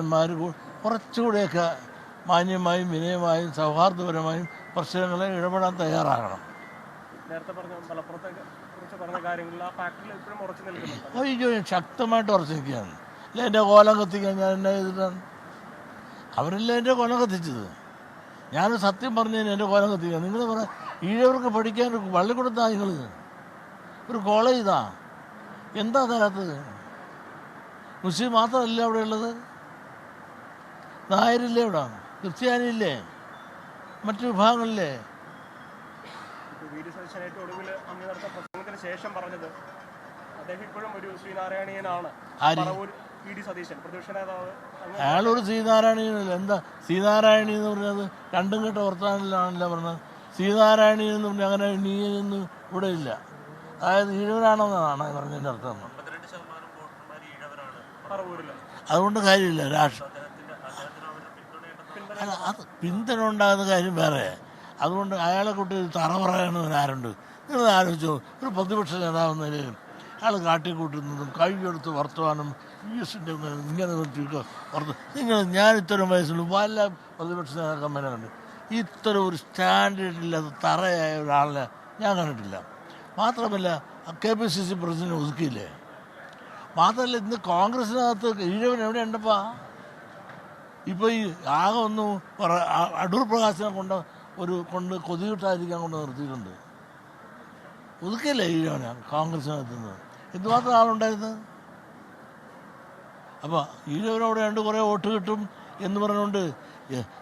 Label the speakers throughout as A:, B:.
A: നേതാക്കന്മാർ കുറച്ചുകൂടെയൊക്കെ മാന്യമായും വിനയമായും സൗഹാർദ്ദപരമായും പ്രശ്നങ്ങളെ ഇടപെടാൻ തയ്യാറാകണം.
B: നേരത്തെ പറഞ്ഞ മലപ്പുറത്തെ കുറിച്ച് പറഞ്ഞ കാര്യങ്ങളിൽ ആ ഫാക്ടറിൽ ഇപ്പോഴും ഉറച്ചു നിൽക്കുന്നുണ്ട്?
A: അയ്യോ ശക്തമായിട്ട് ഉറച്ചു നിൽക്കുകയാണ്. അല്ല എന്റെ കോലം കത്തിക്കാൻ ഞാൻ എന്നാ ചെയ്തിട്ടാണ്? അവരല്ലേ എന്റെ കോലം കത്തിച്ചത്? ഞാൻ സത്യം പറഞ്ഞതിന് എന്റെ കോലം കത്തിക്കുക നിങ്ങൾ പറ ഈഴവർക്ക് പഠിക്കാൻ വള്ളി പള്ളിക്കൂടത്താ നിങ്ങൾ ഒരു കോളേജ് ഇതാ? എന്താ തരാത്തത്? മുസ്ലിം മാത്രമല്ല അവിടെ ഉള്ളത് നായരില്ലേ ഇവിടെ ക്രിസ്ത്യാനിയില്ലേ? മറ്റു വിഭാഗങ്ങളില്ലേ?
B: ശേഷം പറഞ്ഞത് അദ്ദേഹം ഇപ്പോഴും ഒരു ശ്രീനാരായണീയനാണ്.
A: അയാളൊരു ശ്രീനാരായണീയനല്ല? എന്താ ശ്രീനാരായണി എന്ന് പറഞ്ഞത്? രണ്ടും കേട്ട വർത്തമാനിലാണല്ലോ പറഞ്ഞത്. ശ്രീനാരായണി എന്ന് പറഞ്ഞ അങ്ങനെ നീയൊന്നും ഇവിടെ ഇല്ല. അതായത് ഈഴവരാണെന്നാണ് പറഞ്ഞതിന്റെ അർത്ഥം. അതുകൊണ്ട് കാര്യമില്ല രാഷ്ട്രം അല്ല അത് പിന്തുണ ഉണ്ടാകുന്ന കാര്യം വേറെ. അതുകൊണ്ട് അയാളെ കൂട്ടി തറ പറയണമെന്ന് ആരുണ്ട് നിങ്ങൾ ആലോചിച്ചു ഒരു പ്രതിപക്ഷ നേതാവ് നിലയിലും അയാൾ കാട്ടിക്കൂട്ടുന്നതും കൈയെടുത്ത് വർത്തമാനം യു എസിന്റെ ഇങ്ങനെ വർത്ത നിങ്ങൾ ഞാൻ ഇത്തരം വയസ്സിൽ പല പ്രതിപക്ഷ നേതാക്കന്മാരെ കണ്ടു. ഇത്തരം ഒരു സ്റ്റാൻഡേർഡ് ഇല്ലാത്ത തറയായ ഒരാളെ ഞാൻ കണ്ടിട്ടില്ല. മാത്രമല്ല K P C C president ഒതുക്കിയില്ലേ? മാത്രമല്ല ഇന്ന് കോൺഗ്രസിനകത്ത് ഈഴവൻ എവിടെ ഇപ്പോൾ ഈ ആകെ ഒന്ന് അടൂർ പ്രകാശിനെ കൊണ്ട് ഒരു കൊണ്ട് കൊതികിട്ടാതിരിക്കാൻ കൊണ്ട് നിർത്തിയിട്ടുണ്ട്. ഒതുക്കല്ലേ ഈഴവനെ കോൺഗ്രസിനകത്തുനിന്ന് എന്തുമാത്രം ആളുണ്ടായിരുന്നു? അപ്പോൾ ഈഴവനവിടെ രണ്ട് കുറേ വോട്ട് കിട്ടും എന്ന് പറഞ്ഞുകൊണ്ട്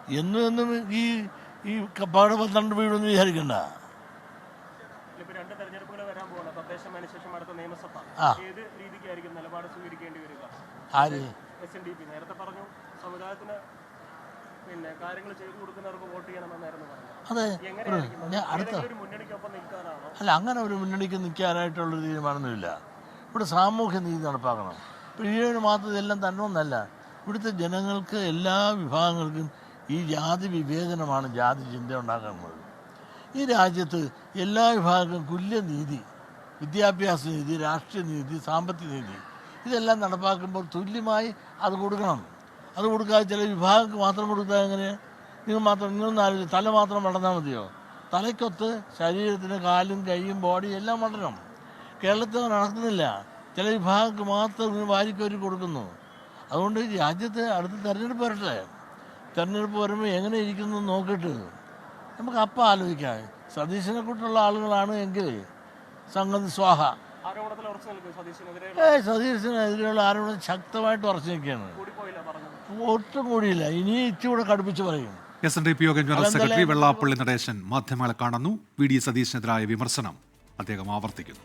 A: എന്നും എന്നും ഈ ഈ കപ്പാട് പന്ത്രണ്ട് വീഴൊന്നും വിചാരിക്കണ്ട. ആ. ആര്?
B: S N D P. നേരത്തെ പറഞ്ഞു. സമുദായത്തിന് പിന്നെ കാര്യങ്ങൾ ചെയ്തു കൊടുക്കുന്നവർക്ക് വോട്ട് ചെയ്യണമെന്നായിരുന്നു
A: അതെ. അടുത്ത അല്ല അങ്ങനെ ഒരു മുന്നണിക്ക് നിൽക്കാനായിട്ടുള്ളൊരു തീരുമാനമൊന്നുമില്ല. ഇവിടെ സാമൂഹ്യ നീതി നടപ്പാക്കണം. ഈഴവന് മാത്രം ഇതെല്ലാം തന്നൊന്നല്ല ഇവിടുത്തെ ജനങ്ങൾക്ക് എല്ലാ വിഭാഗങ്ങൾക്കും ഈ ജാതി വിവേചനമാണ് ജാതി ചിന്ത ഉണ്ടാക്കുന്നത്. ഈ രാജ്യത്ത് എല്ലാ വിഭാഗങ്ങൾക്കും തുല്യ നീതി വിദ്യാഭ്യാസ നീതി രാഷ്ട്രീയ നീതി സാമ്പത്തിക നീതി ഇതെല്ലാം നടപ്പാക്കുമ്പോൾ തുല്യമായി അത് കൊടുക്കണം. അത് കൊടുക്കാതെ ചില വിഭാഗങ്ങൾക്ക് മാത്രം കൊടുത്താൽ എങ്ങനെയാണ് നിങ്ങൾ മാത്രം നിങ്ങളൊന്നും ആലോചിച്ച് തല മാത്രം വളർന്നാൽ മതിയോ? തലയ്ക്കൊത്ത് ശരീരത്തിന് കാലും കൈയും ബോഡിയും എല്ലാം വളരണം. കേരളത്തിൽ നടക്കുന്നില്ല. ചില വിഭാഗങ്ങൾക്ക് മാത്രം നിങ്ങൾ വാരിക്കോരി കൊടുക്കുന്നു. അതുകൊണ്ട് രാജ്യത്ത് അടുത്ത തെരഞ്ഞെടുപ്പ് വരട്ടെ. തെരഞ്ഞെടുപ്പ് വരുമ്പോൾ എങ്ങനെ ഇരിക്കുന്നു നോക്കിയിട്ട് നമുക്ക് അപ്പം ആലോചിക്കാം. സതീശനെ കൂട്ടുള്ള ആളുകളാണ് എങ്കിൽ സംഗതി സ്വാഹ. ഏ സതീശനെതിരെയുള്ള. ആരോടും ശക്തമായിട്ട് ഉറച്ചു നിൽക്കുകയാണ്. ഒട്ടും കൂടിയില്ല. ഇനി ഇച്ചിരി കടുപ്പിച്ച് പറയും.
C: എസ് എൻ ഡി പി യോഗം ജനറൽ സെക്രട്ടറി വെള്ളാപ്പള്ളി നടേശൻ മാധ്യമങ്ങളെ കാണുന്നു. വി ഡി സതീശനെതിരായ വിമർശനം അദ്ദേഹം ആവർത്തിക്കുന്നു.